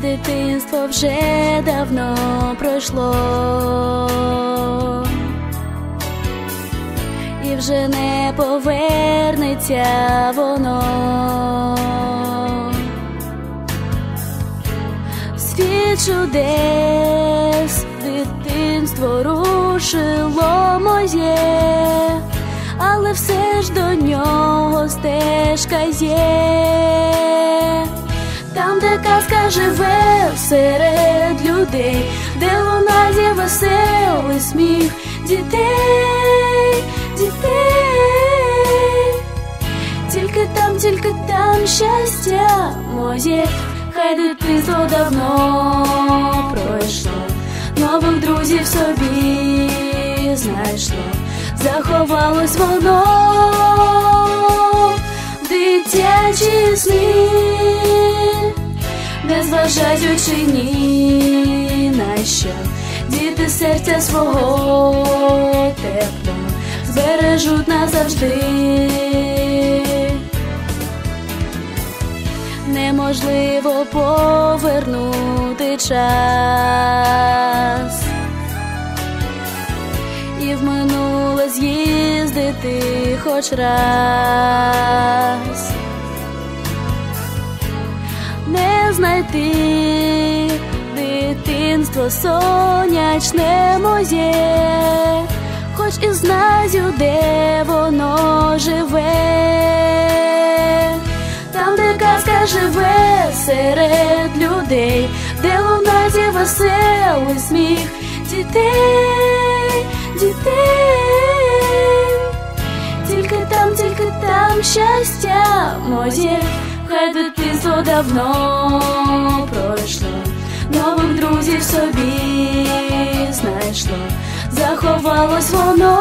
Дитинство вже давно пройшло, і вже не повернеться воно. Світ чудес, дитинство рушило моє, але все ж до нього стежка є, серед людей, де лунає веселий сміх. Дітей, дітей, тільки там, тільки там щастя моє. Хай дитинство давно пройшло, нових друзів собі знайшло, заховалось воно в дитячі сни, незважаючи ні на що, діти серця свого тепло збережуть назавжди. неможливо повернути час. І в минуле з'їздити хоч раз, знайти. Дитинство сонячне моє, хоч і знаю, де воно живе. Там, де казка живе серед людей, де лунає веселий сміх. Дітей, дітей, тільки там, тільки там щастя моє, хай дитинство давно пройшло, нових друзів собі знайшло, заховалось воно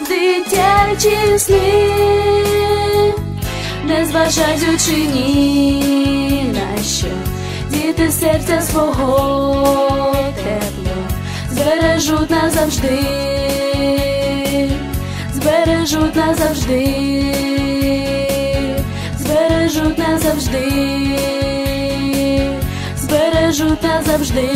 в дитячі сни. Незважаючи ні на що, діти серця свого тепло збережуть назавжди, збережуть назавжди, збережуть збережу та назавжди.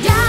Yeah.